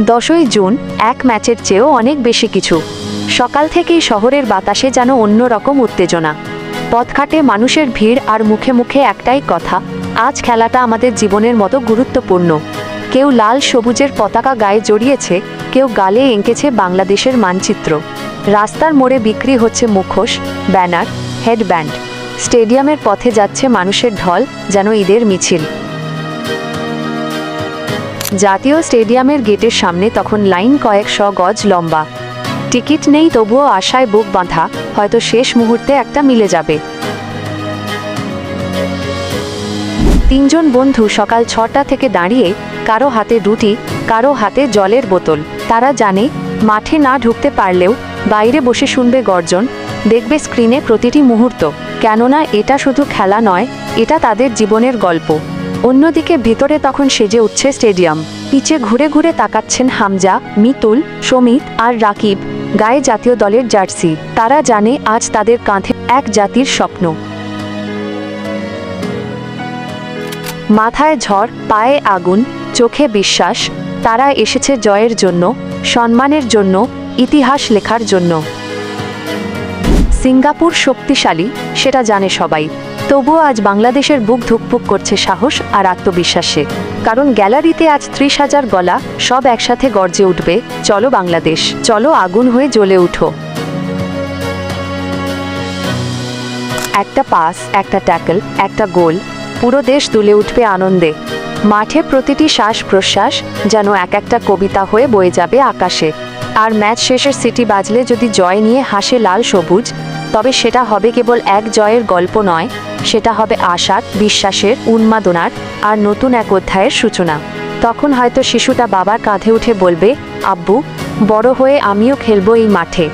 দশই জুন এক ম্যাচের চেয়েও অনেক বেশি কিছু। সকাল থেকেই শহরের বাতাসে যেন অন্যরকম উত্তেজনা। পথঘাটে মানুষের ভিড় আর মুখে মুখে একটাই কথা, আজ খেলাটা আমাদের জীবনের মতো গুরুত্বপূর্ণ। কেউ লাল সবুজের পতাকা গায়ে জড়িয়েছে, কেউ গালে এঁকেছে বাংলাদেশের মানচিত্র। রাস্তার মোড়ে বিক্রি হচ্ছে মুখোশ, ব্যানার, হেডব্যান্ড। স্টেডিয়ামের পথে যাচ্ছে মানুষের ঢল, যেন ঈদের মিছিল। জাতীয় স্টেডিয়ামের গেটের সামনে তখন লাইন কয়েকশ গজ লম্বা। টিকিট নেই তবুও আশায় বুক বাঁধা, হয়তো শেষ মুহূর্তে একটা মিলে যাবে। তিনজন বন্ধু সকাল ছটা থেকে দাঁড়িয়ে কারও হাতে রুটি, কারও হাতে জলের বোতল। তারা জানে, মাঠে না ঢুকতে পারলেও বাইরে বসে শুনবে গর্জন, দেখবে স্ক্রিনে প্রতিটি মুহূর্ত। কেননা এটা শুধু খেলা নয়, এটা তাদের জীবনের গল্প। অন্যদিকে ভিতরে তখন সেজে উঠছে স্টেডিয়াম। পিচে ঘুরে ঘুরে তাকাচ্ছেন হামজা, মিতুল, সমিত আর রাকিব। গায়ে জাতীয় দলের জার্সি। তারা জানে আজ তাদের কাঁধে এক জাতির স্বপ্ন। মাথায় ঝড়, পায়ে আগুন, চোখে বিশ্বাস। তারা এসেছে জয়ের জন্য, সম্মানের জন্য, ইতিহাস লেখার জন্য। সিঙ্গাপুর শক্তিশালী, সেটা জানে সবাই। তবুও আজ বাংলাদেশের বুক ধুকপুক করছে সাহস আর আত্মবিশ্বাসে। কারণ গ্যালারিতে আজ ত্রিশ হাজার গলা, সব একসাথে গর্জে উঠবে, চলো বাংলাদেশ, চলো আগুন হয়ে জ্বলে উঠো। একটা পাস, একটা ট্যাকল, একটা গোল, পুরো দেশ দুলে উঠবে আনন্দে। মাঠে প্রতিটি শ্বাস প্রশ্বাস যেন এক একটা কবিতা হয়ে বয়ে যাবে আকাশে। আর ম্যাচ শেষের সিটি বাজলে যদি জয় নিয়ে হাসে লাল সবুজ তবে সেটা হবে কেবল এক জয়ের গল্প নয়, সেটা হবে আশার, বিশ্বাসের, উন্মাদনার আর নতুন এক অধ্যায়ের সূচনা। তখন হয়তো শিশুটা বাবার কাঁধে উঠে বলবে, আব্বু, বড় হয়ে আমিও খেলব এই মাঠে।